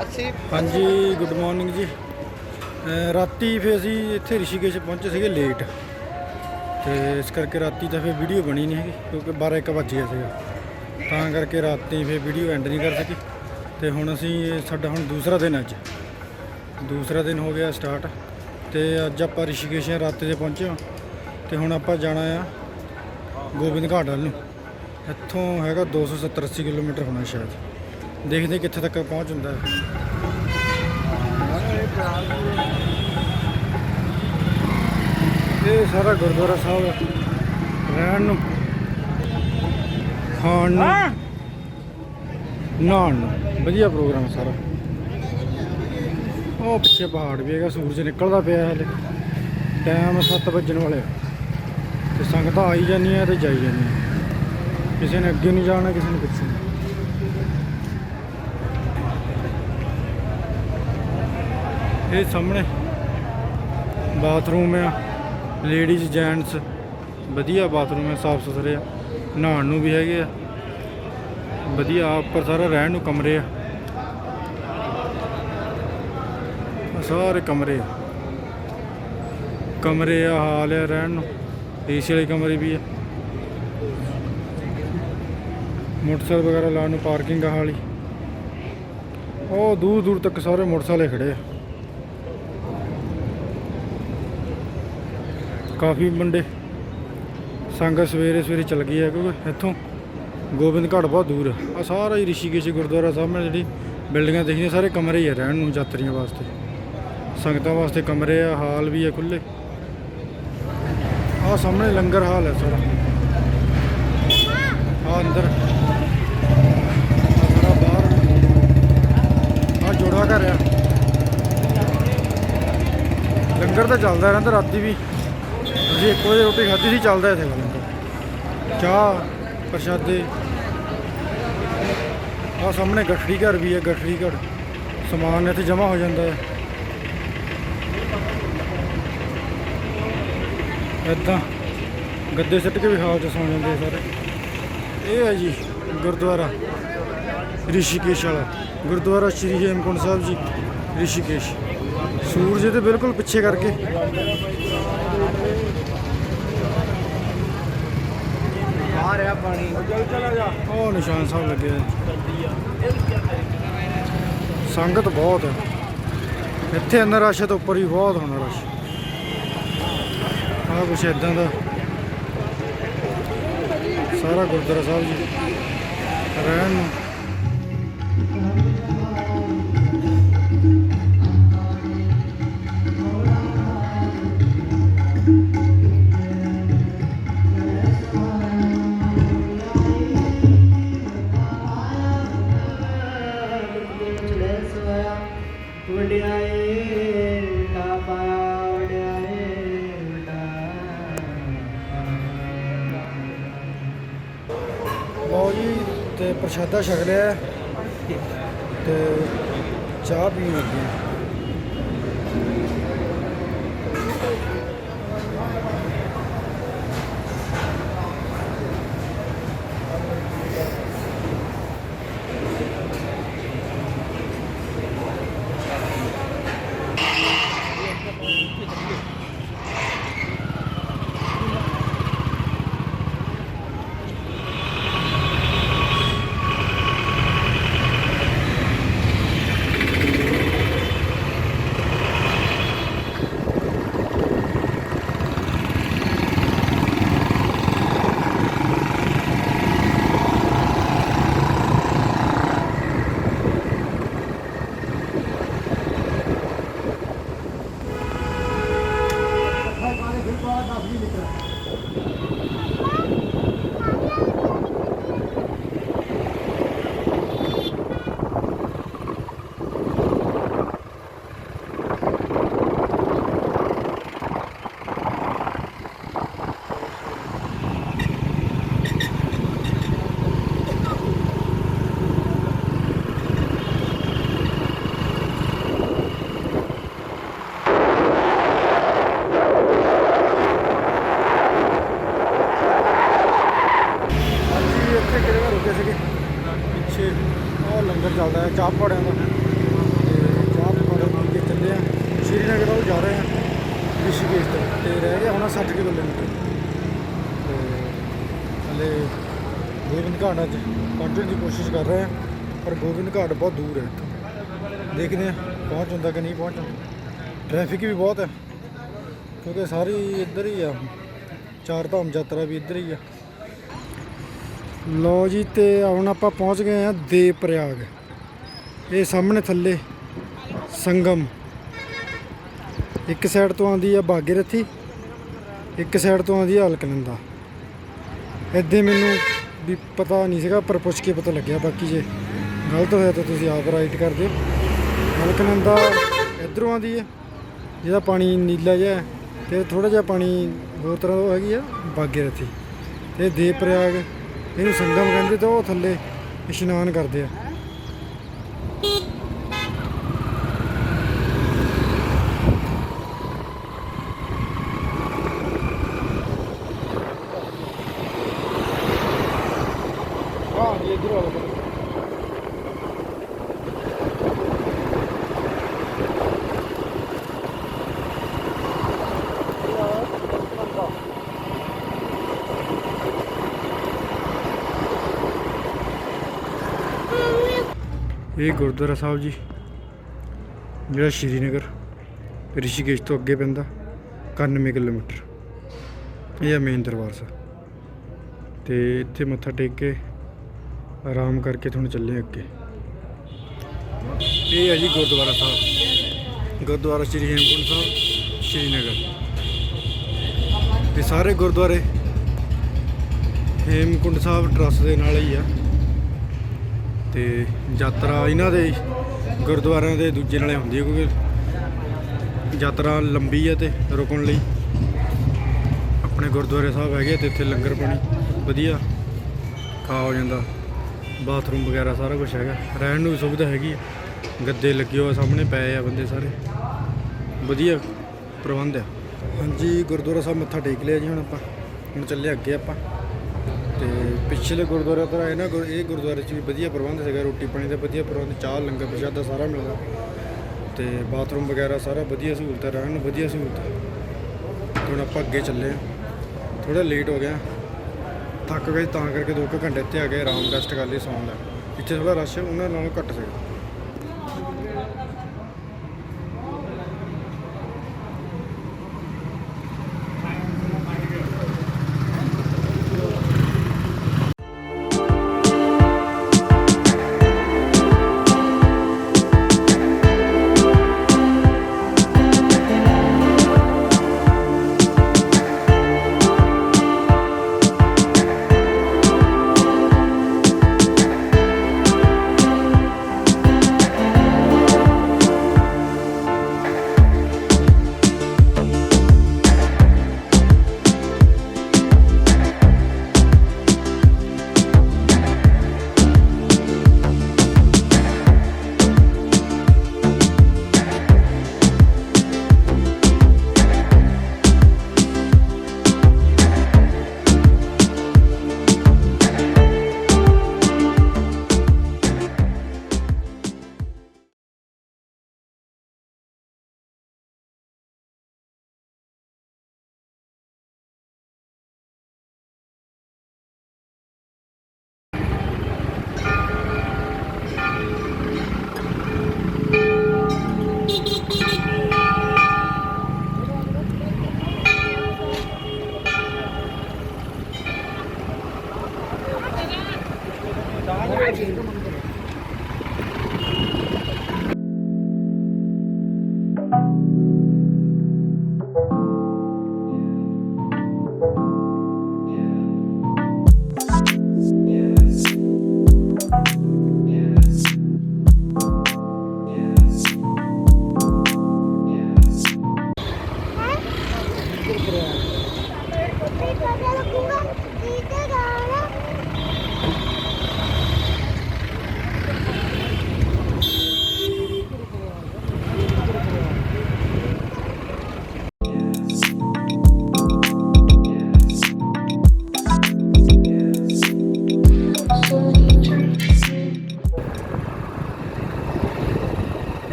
80 ਹਾਂਜੀ good morning ਜੀ। ਅਹ, ਰਾਤੀ ਫੇ ਅਸੀਂ ਇੱਥੇ ਰਿਸ਼ੀਕੇਸ਼ ਪਹੁੰਚੇ ਸੀਗੇ ਲੇਟ ਤੇ ਇਸ ਕਰਕੇ ਰਾਤੀ ਤਾਂ ਫੇ ਵੀਡੀਓ ਬਣੀ ਨਹੀਂ ਹੈਗੀ, ਕਿਉਂਕਿ 12 1 ਵੱਜ ਗਿਆ ਸੀਗਾ। ਤਾਂ ਕਰਕੇ ਰਾਤੀ ਫੇ ਵੀਡੀਓ ਐਂਡ ਨਹੀਂ ਕਰ ਸਕੀ। ਤੇ ਹੁਣ ਅਸੀਂ ਇਹ ਸਾਡਾ ਹੁਣ ਦੂਸਰਾ ਦਿਨ ਅੱਜ। ਦੂਸਰਾ ਦਿਨ ਹੋ ਗਿਆ ਸਟਾਰਟ ਤੇ ਅੱਜ ਆਪਾਂ ਰਿਸ਼ੀਕੇਸ਼ ਰਾਤੇ ਦੇ ਪਹੁੰਚੇ ਹਾਂ। ਤੇ ਹੁਣ ਆਪਾਂ ਜਾਣਾ ਆ ਗੋਬਿੰਦ ਘਾਟ ਵੱਲ ਨੂੰ। ਇੱਥੋਂ ਹੈਗਾ 270 80 ਕਿਲੋਮੀਟਰ ਹੋਣਾ ਸ਼ਾਇਦ। ਦੇਖਦੇ ਕਿੱਥੇ ਤੱਕ ਪਹੁੰਚ ਹੁੰਦਾ ਹੈ। ਇਹ ਸਾਰਾ ਗੁਰਦੁਆਰਾ ਸਾਹਿਬ ਰਹਿਣ ਨੂੰ ਖਾਣ ਨੂੰ ਨਹਾਉਣ ਨੂੰ। ਵਧੀਆ ਪ੍ਰੋਗਰਾਮ ਹੈ ਸਾਰਾ। ਉਹ ਪਿੱਛੇ ਪਹਾੜ ਵੀ ਹੈਗਾ ਸੂਰਜ ਨਿਕਲਦਾ ਪਿਆ ਹਲੇ। ਟਾਈਮ 7 ਵੱਜਣ ਵਾਲੇ। ਤੇ ਸੰਗਤਾਂ ਆਈ ਜਾਂਦੀਆਂ ਤੇ ਜਾਈ ਜਾਂਦੀਆਂ। ਕਿਸੇ ਨੇ ਅੱਗੇ ਨਹੀਂ ਜਾਣਾ ਕਿਸੇ ਨੇ ਪਿੱਛੇ ਨਹੀਂ। ਇਹ ਸਾਹਮਣੇ ਬਾਥਰੂਮ ਆ ਲੇਡੀਜ਼ ਜੈਂਟਸ ਵਧੀਆ ਬਾਥਰੂਮ ਹੈ ਸਾਫ਼ ਸੁਥਰੇ ਆ। ਨਹਾਉਣ ਨੂੰ ਵੀ ਹੈਗੇ ਆ। ਵਧੀਆ, ਉੱਪਰ ਸਾਰਾ ਰਹਿਣ ਨੂੰ ਕਮਰੇ ਆ। ਸਾਰੇ ਕਮਰੇ ਆ। ਕਮਰੇ ਆ, ਹਾਲ ਆ ਰਹਿਣ ਨੂੰ। ਏਸੀ ਵਾਲੇ ਕਮਰੇ ਵੀ ਆ। ਮੋਟਰਸਾਈਕਲ ਵਗੈਰਾ ਲਾਉਣ ਨੂੰ ਪਾਰਕਿੰਗ ਆ ਹਾਲੀ। ਉਹ ਦੂਰ ਦੂਰ ਤੱਕ ਸਾਰੇ ਮੋਟਰਸਾਈਕਲ ਖੜੇ ਆ। ਕਾਫੀ ਮੁੰਡੇ ਸੰਗਤ ਸਵੇਰੇ ਸਵੇਰੇ ਚੱਲ ਗਈ ਹੈ ਕਿਉਂਕਿ ਇੱਥੋਂ ਗੋਬਿੰਦ ਘਾਟ ਬਹੁਤ ਦੂਰ ਹੈ ਆ ਸਾਰਾ ਹੀ ਰਿਸ਼ੀਕੇਸ਼ ਗੁਰਦੁਆਰਾ ਸਾਹਮਣੇ ਜਿਹੜੀ ਬਿਲਡਿੰਗਾਂ ਦੇਖੀਆਂ, ਸਾਰੇ ਕਮਰੇ ਹੀ ਆ ਰਹਿਣ ਨੂੰ ਯਾਤਰੀਆਂ ਵਾਸਤੇ। ਸੰਗਤਾਂ ਵਾਸਤੇ ਕਮਰੇ ਆ, ਹਾਲ ਵੀ ਆ ਖੁੱਲੇ ਆ ਸਾਹਮਣੇ ਲੰਗਰ ਹਾਲ ਹੈ ਸਾਰਾ। ਆ ਅੰਦਰ। ਸਾਰਾ ਬਾਹਰ। ਆ ਜੋੜਾ ਘਰ ਆ। ਲੰਗਰ ਤਾਂ ਚੱਲਦਾ ਰਹਿੰਦਾ, ਰਾਤੀ ਵੀ। ਅਸੀਂ ਇੱਕ ਵਜੇ ਰੋਟੀ ਖਾਧੀ ਸੀ, ਚੱਲਦਾ ਇੱਥੇ ਲੰਗਰ ਚਾਹ, ਪ੍ਰਸ਼ਾਦੇ। ਆ ਸਾਹਮਣੇ ਗੱਠੜੀ ਘਰ ਵੀ ਹੈ ਗੱਠੜੀ ਘਰ। ਸਮਾਨ ਇੱਥੇ ਜਮ੍ਹਾਂ ਹੋ ਜਾਂਦਾ ਹੈ। ਇੱਦਾਂ ਗੱਦੇ ਸਿੱਟ ਕੇ ਵੀ ਹਾਲ 'ਚ ਸੌਂ ਜਾਂਦੇ ਸਾਰੇ। ਇਹ ਹੈ ਜੀ ਗੁਰਦੁਆਰਾ, ਰਿਸ਼ੀਕੇਸ਼ ਵਾਲਾ। ਗੁਰਦੁਆਰਾ ਸ਼੍ਰੀ ਹੇਮਕੁੰਟ ਸਾਹਿਬ ਜੀ, ਰਿਸ਼ੀਕੇਸ਼। ਸੂਰਜ ਦੇ ਬਿਲਕੁਲ ਪਿੱਛੇ ਕਰਕੇ। ਆ ਰਿਹਾ ਪਾਣੀ। ਉਹ ਨਿਸ਼ਾਨ ਸਾਹਿਬ ਲੱਗੇ ਆ ਸੰਗਤ ਬਹੁਤ ਹੈ। ਇੱਥੇ ਅੰਦਰ ਰਸ਼ ਤੋਂ ਉੱਪਰ ਹੀ ਬਹੁਤ ਹੋਣਾ ਰਸ਼। ਆਹ ਕੁਛ ਇਦਾਂ ਦਾ। ਸਾਰਾ ਗੁਰਦੁਆਰਾ ਸਾਹਿਬ ਜੀ। ਰਹਿਣ ਨੂੰ। ਪ੍ਰਸ਼ਾਦਾ ਛਕ ਲਿਆ ਤੇ ਚਾਹ ਪੀਣ ਲੱਗੇ। ਚਾਹ ਪਕੌੜਿਆਂ ਦਾ। ਤੇ ਚਾਹ ਪਕੌੜੇ ਨੂੰ ਕੇ ਚੱਲੇ ਆ। ਸ਼੍ਰੀਨਗਰ ਉਹ ਜਾ ਰਹੇ ਆ। ਰਿਸ਼ੀਕੇਸ਼ ਤੋਂ। ਤੇ ਰਹਿ ਗਿਆ ਹੁਣ 60 ਕਿਲੋਮੀਟਰ। ਤੇ ਹਲੇ ਗੋਬਿੰਦ ਘਾਟ ਅੱਜ ਪਹੁੰਚਣ ਦੀ ਕੋਸ਼ਿਸ਼ ਕਰ ਰਹੇ ਆ। ਪਰ ਗੋਬਿੰਦ ਘਾਟ ਬਹੁਤ ਦੂਰ ਹੈ ਦੇਖਦੇ ਆ ਪਹੁੰਚ ਹੁੰਦਾ ਕਿ ਨਹੀਂ ਪਹੁੰਚਦਾ। ਹੁੰਦਾ ਟ੍ਰੈਫਿਕ ਵੀ ਬਹੁਤ ਹੈ ਕਿਉਂਕਿ ਸਾਰੀ ਇੱਧਰ ਹੀ ਆ। ਚਾਰ ਧਾਮ ਯਾਤਰਾ ਵੀ ਇੱਧਰ ਹੀ ਆ। ਲੋ ਜੀ, ਤੇ ਹੁਣ ਆਪਾਂ ਪਹੁੰਚ ਗਏ ਆ ਦੇਵ ਪ੍ਰਯਾਗ। ਇਹ ਸਾਹਮਣੇ ਥੱਲੇ ਸੰਗਮ। ਇੱਕ ਸਾਈਡ ਤੋਂ ਆਉਂਦੀ ਆ ਬਾਗੇਰਥੀ, ਇੱਕ ਸਾਈਡ ਤੋਂ ਆਉਂਦੀ ਆ ਅਲਕਨੰਦਾ। ਇੱਦਾਂ ਮੈਨੂੰ ਵੀ ਪਤਾ ਨਹੀਂ ਸੀਗਾ, ਪਰ ਪੁੱਛ ਕੇ ਪਤਾ ਲੱਗਿਆ। ਬਾਕੀ ਜੇ ਗਲਤ ਹੋਇਆ ਤਾਂ ਤੁਸੀਂ ਆਪ ਰਾਈਟ ਕਰ ਦਿਓ ਅਲਕਨੰਦਾ ਇਧਰੋਂ ਆਉਂਦੀ ਹੈ ਜਿਹਦਾ ਪਾਣੀ ਨੀਲਾ ਜਿਹਾ ਹੈ, ਤੇ ਥੋੜਾ ਜਿਹਾ ਪਾਣੀ ਹੋਰ ਤਰ੍ਹਾਂ ਦਾ ਹੈਗੀ ਆ, ਬਾਗੇਰਥੀ। ਤੇ ਦੇਵ ਪ੍ਰਯਾਗ, ਇਹਨੂੰ ਸੰਗਮ ਕਹਿੰਦੇ ਤਾਂ ਉਹ ਥੱਲੇ ਇਸ਼ਨਾਨ ਕਰਦੇ ਆ। ਹਾਂ ਜੀ ਇਧਰ ਇਹ ਗੁਰਦੁਆਰਾ ਸਾਹਿਬ ਜੀ, ਜਿਹੜਾ ਸ਼੍ਰੀਨਗਰ, ਰਿਸ਼ੀਕੇਸ਼ ਤੋਂ ਅੱਗੇ ਪੈਂਦਾ 91 ਕਿਲੋਮੀਟਰ। ਇਹ ਆ ਮੇਨ ਦਰਬਾਰ ਸਾਹਿਬ। ਤੇ ਇੱਥੇ ਮੱਥਾ ਟੇਕ ਕੇ ਆਰਾਮ ਕਰਕੇ ਤੁਹਾਨੂੰ ਚੱਲੇ ਅੱਗੇ। ਇਹ ਹੈ ਜੀ ਗੁਰਦੁਆਰਾ ਸਾਹਿਬ। ਗੁਰਦੁਆਰਾ ਸ਼੍ਰੀ ਹੇਮਕੁੰਟ ਸਾਹਿਬ, ਸ਼੍ਰੀਨਗਰ। ਤੇ ਸਾਰੇ ਗੁਰਦੁਆਰੇ ਹੇਮਕੁੰਟ ਸਾਹਿਬ ਟਰੱਸਟ ਦੇ ਨਾਲ ਹੀ ਆ। ਤੇ ਯਾਤਰਾ ਇਹਨਾਂ ਦੇ ਗੁਰਦੁਆਰਿਆਂ ਦੇ ਦੂਜੇ ਨਾਲੇ ਹੁੰਦੀ ਹੈ ਕਿਉਂਕਿ ਯਾਤਰਾ ਲੰਬੀ ਹੈ ਤੇ ਰੁਕਣ ਲਈ। ਆਪਣੇ ਗੁਰਦੁਆਰੇ ਸਾਹਿਬ ਹੈਗੇ ਤੇ ਇੱਥੇ ਲੰਗਰ ਪਾਣੀ ਵਧੀਆ ਖਾ ਹੋ ਜਾਂਦਾ। ਬਾਥਰੂਮ ਵਗੈਰਾ ਸਾਰਾ ਕੁਝ ਹੈਗਾ। ਰਹਿਣ ਨੂੰ ਵੀ ਸੁਵਿਧਾ ਹੈਗੀ ਹੈ ਗੱਦੇ ਲੱਗੇ ਹੋਏ ਸਾਹਮਣੇ ਪਏ ਆ ਬੰਦੇ ਸਾਰੇ। ਵਧੀਆ ਪ੍ਰਬੰਧ ਆ। ਹਾਂਜੀ, ਗੁਰਦੁਆਰਾ ਸਾਹਿਬ ਮੱਥਾ ਟੇਕ ਲਿਆ ਜੀ ਹੁਣ ਆਪਾਂ। ਹੁਣ ਚੱਲੇ ਅੱਗੇ ਆਪਾਂ। ਤੇ ਪਿਛਲੇ ਗੁਰਦੁਆਰਾ ਤੋਂ ਆਏ ਨਾ, ਗੁਰ- ਇਹ ਗੁਰਦੁਆਰੇ 'ਚ ਵੀ ਵਧੀਆ ਪ੍ਰਬੰਧ ਸੀਗਾ, ਰੋਟੀ ਪਾਣੀ ਦਾ ਵਧੀਆ ਪ੍ਰਬੰਧ, ਚਾਹ, ਲੰਗਰ ਪ੍ਰਸ਼ਾਦਾ ਸਾਰਾ ਮਿਲਦਾ। ਤੇ ਬਾਥਰੂਮ ਵਗੈਰਾ ਸਾਰਾ ਵਧੀਆ ਸਹੂਲਤ ਹੈ, ਰਹਿਣ ਨੂੰ ਵਧੀਆ ਸਹੂਲਤ ਹੈ। ਹੁਣ ਆਪਾਂ ਅੱਗੇ ਚੱਲੇ ਹਾਂ। ਥੋੜਾ ਲੇਟ ਹੋ ਗਿਆ। ਥੱਕ ਗਏ ਤਾਂ ਕਰਕੇ ਦੋ ਕੁ ਘੰਟੇ ਇੱਥੇ ਆ ਗਏ, ਆਰਾਮ ਰੈਸਟ ਕਰ ਲਈ, ਸੌਣ ਲੱਗ ਇੱਥੇ ਥੋੜਾ ਰਸ਼ ਉਹਨਾਂ ਨਾਲੋਂ ਘੱਟ ਸੀਗਾ।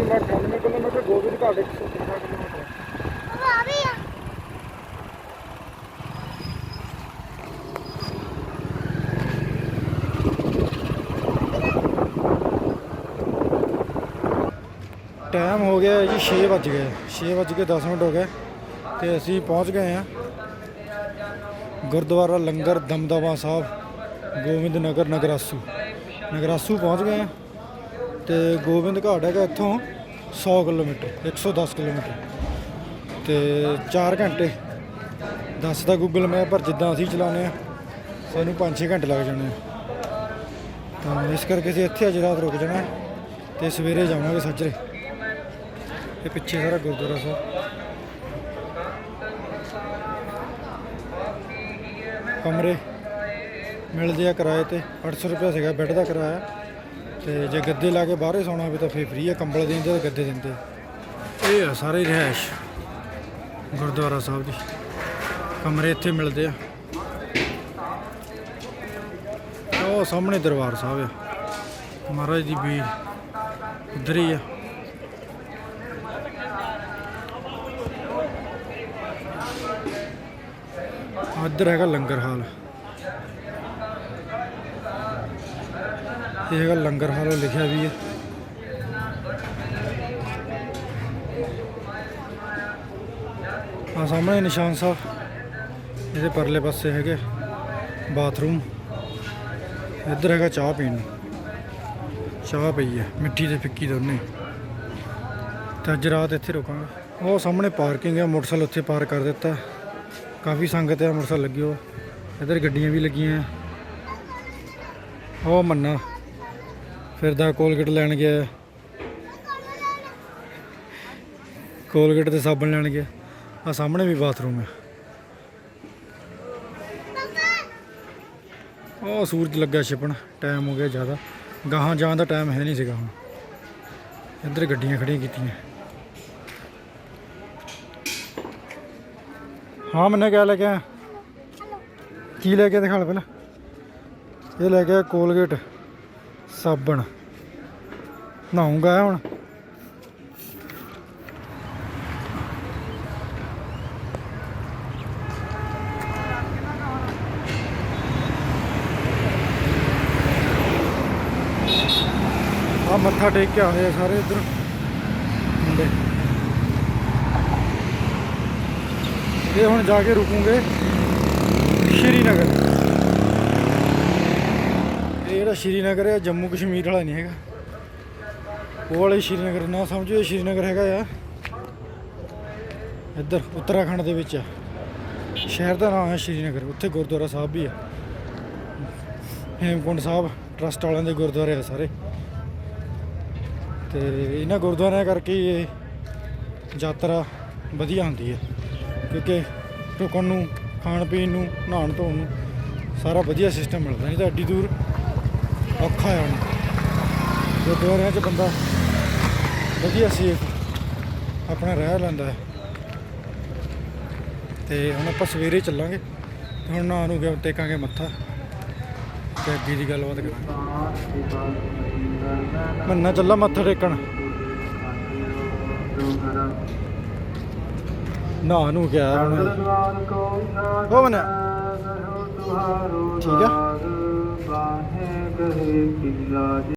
ਸੀਮਾ 98 kilometre Gobind Ghat 113 kilometre time ਹੋ ਗਿਆ ਜੀ 6 ਵੱਜ ਗਏ। 6 ਵੱਜ ਕੇ 10 ਮਿੰਟ ਹੋ ਗਏ ਤੇ ਅਸੀਂ ਪਹੁੰਚ ਗਏ ਹਾਂ ਗੁਰਦੁਆਰਾ ਲੰਗਰ ਦਮਦਮਾ ਸਾਹਿਬ ਗੋਬਿੰਦ ਨਗਰ ਨਗਰਾਸੂ। ਨਗਰਾਸੂ ਪਹੁੰਚ ਗਏ ਹਾਂ। ਤੇ ਗੋਬਿੰਦ ਘਾਟ ਹੈਗਾ ਇੱਥੋਂ 100 ਕਿਲੋਮੀਟਰ 110 ਕਿਲੋਮੀਟਰ। ਤੇ 4 ਘੰਟੇ। ਦੱਸਦਾ ਗੂਗਲ ਮੈਪ ਪਰ ਜਿੱਦਾਂ ਅਸੀਂ ਚਲਾਉਂਦੇ ਆ ਸਾਨੂੰ 5-6 ਘੰਟੇ ਲੱਗ ਜਾਣੇ ਆ। ਤਾਂ ਇਸ ਕਰਕੇ ਅਸੀਂ ਇੱਥੇ ਅੱਜ ਰਾਤ ਰੁਕ ਜਾਣਾ ਹੈ ਤੇ ਸਵੇਰੇ ਜਾਵਾਂਗੇ ਸੱਜਰੇ। ਇਹ ਪਿੱਛੇ ਸਾਰਾ ਗੁਰਦੁਆਰਾ ਸਾਹਿਬ। ਕਮਰੇ। ਮਿਲਦੇ ਆ ਕਿਰਾਏ ਤੇ। 800 ਰੁਪਏ ਸੀਗਾ ਬੈੱਡ ਦਾ ਕਿਰਾਇਆ। ਤੇ ਜੇ ਗੱਦੇ ਲਾ ਕੇ ਬਾਹਰੇ ਸੌਣਾ ਹੋਵੇ ਤਾਂ ਫੇਰ ਫ੍ਰੀ ਆ, ਕੰਬਲ ਦਿੰਦੇ ਤੇ ਗੱਦੇ ਦਿੰਦੇ। ਇਹ ਆ ਸਾਰੇ ਰਿਹਾਇਸ਼। ਗੁਰਦੁਆਰਾ ਸਾਹਿਬ ਦੀ। ਕਮਰੇ ਇੱਥੇ ਮਿਲਦੇ ਆ। ਉਹ ਸਾਹਮਣੇ ਦਰਬਾਰ ਸਾਹਿਬ ਆ। ਮਹਾਰਾਜ ਦੀ ਵੀ ਇੱਧਰ ਹੀ ਆ। ਇੱਧਰ ਹੈਗਾ ਲੰਗਰ ਹਾਲ। ਇਹ ਹੈਗਾ ਲੰਗਰ ਹਾਲ ਲਿਖਿਆ ਵੀ ਹੈ। ਆ ਸਾਹਮਣੇ ਨਿਸ਼ਾਨ ਸਾਹਿਬ, ਇਹਦੇ ਪਰਲੇ ਪਾਸੇ ਹੈਗੇ ਬਾਥਰੂਮ। ਇੱਧਰ ਹੈਗਾ ਚਾਹ ਪੀਣ ਨੂੰ। ਚਾਹ ਪਈ ਹੈ, ਮਿੱਠੀ ਤੇ ਫਿੱਕੀ ਦੋਨੇ। ਤੇ ਅੱਜ ਰਾਤ ਇੱਥੇ ਰੁਕਾਂਗੇ। ਉਹ ਸਾਹਮਣੇ ਪਾਰਕਿੰਗ ਹੈ, ਮੋਟਰਸਾਈਕਲ ਉੱਥੇ ਪਾਰਕ ਕਰ ਦਿੱਤਾ। ਕਾਫੀ ਸੰਗਤ ਹੈ, ਮੋਟਰਸਾਈਕਲ ਲੱਗੇ ਹੋ ਇੱਧਰ ਗੱਡੀਆਂ ਵੀ ਲੱਗੀਆਂ ਉਹ ਮੰਨਾ। ਫਿਰਦਾ ਕੋਲਗੇਟ ਲੈਣ ਗਿਆ। ਕੋਲਗੇਟ ਤੇ ਸਾਬਣ ਲੈਣ ਗਿਆ। ਆ ਸਾਹਮਣੇ ਵੀ ਬਾਥਰੂਮ ਹੈ। ਉਹ ਸੂਰਜ ਲੱਗਾ ਛਿਪਣ ਟਾਈਮ ਹੋ ਗਿਆ ਜ਼ਿਆਦਾ। ਗਾਹਾਂ ਜਾਣ ਦਾ ਟਾਈਮ ਹੈ ਨਹੀਂ ਸੀਗਾ ਹੁਣ। ਇੱਧਰ ਗੱਡੀਆਂ ਖੜੀਆਂ ਕੀਤੀਆਂ। ਹਾਂ ਮੈਨੇ ਕਿਆ ਲੈ ਕੇ ਆਇਆ? ਕੀ ਲੈ ਕੇ ਦਿਖਾ ਲੈ ਪਹਿਲਾਂ। ਇਹ ਲੈ ਕੇ ਕੋਲਗੇਟ। ਸਾਬਣ। ਨਹਾਉਂਗਾ ਹੁਣ। ਆ ਮੱਥਾ ਟੇਕ ਕੇ ਆਏ ਆ ਸਾਰੇ ਇੱਧਰ। ਮੁੰਡੇ। ਇਹ ਹੁਣ ਜਾ ਕੇ ਰੁਕੂਗੇ ਸ਼੍ਰੀਨਗਰ। ਜਿਹੜਾ ਸ਼੍ਰੀਨਗਰ ਹੈ ਜੰਮੂ ਕਸ਼ਮੀਰ ਵਾਲਾ ਨਹੀਂ ਹੈਗਾ। ਉਹ ਵਾਲੇ ਸ਼੍ਰੀਨਗਰ, ਨਾ ਸਮਝੋ ਇਹ ਸ਼੍ਰੀਨਗਰ ਹੈਗਾ ਆ। ਇੱਧਰ ਉੱਤਰਾਖੰਡ ਦੇ ਵਿੱਚ ਆ। ਸ਼ਹਿਰ ਦਾ ਨਾਮ ਹੈ ਸ਼੍ਰੀਨਗਰ, ਉੱਥੇ ਗੁਰਦੁਆਰਾ ਸਾਹਿਬ ਵੀ ਆ। ਹੇਮਕੁੰਡ ਸਾਹਿਬ, ਟਰਸਟ ਵਾਲਿਆਂ ਦੇ ਗੁਰਦੁਆਰੇ ਆ ਸਾਰੇ। ਤੇ ਇਹਨਾਂ ਗੁਰਦੁਆਰਿਆਂ ਕਰਕੇ ਇਹ ਯਾਤਰਾ ਵਧੀਆ ਹੁੰਦੀ ਹੈ ਕਿਉਂਕਿ ਰੁਕਣ ਨੂੰ ਖਾਣ ਪੀਣ ਨੂੰ ਨਹਾਉਣ ਧੋਣ ਨੂੰ ਸਾਰਾ ਵਧੀਆ ਸਿਸਟਮ ਮਿਲਦਾ। ਨਹੀਂ ਤਾਂ ਐਡੀ ਦੂਰ ਔਖਾ ਹੈ ਹੁਣ। ਗੁਰਦੁਆਰਿਆਂ 'ਚ ਬੰਦਾ ਵਧੀਆ ਸੇਫ ਆਪਣਾ ਰਹਿ ਲੈਂਦਾ ਹੈ। ਤੇ ਹੁਣ ਆਪਾਂ ਸਵੇਰੇ ਚੱਲਾਂਗੇ ਤੇ ਹੁਣ ਨੂੰ ਗਿਆ ਟੇਕਾਂਗੇ ਮੱਥਾ? ਤੇ ਅੱਗੇ ਦੀ ਗੱਲਬਾਤ ਕਰਾਂਗੇ। ਮੰਨਾ ਚੱਲਾ ਮੱਥਾ ਟੇਕਣ। ਨਹਾ ਨੂੰ ਗਿਆ ਹੁਣ ਉਹ ਮਨਾ। ਠੀਕ ਠੀਕ ਆ। ਆ? ਬਾਹੇ ਕਰੇ ਕਿਲਾ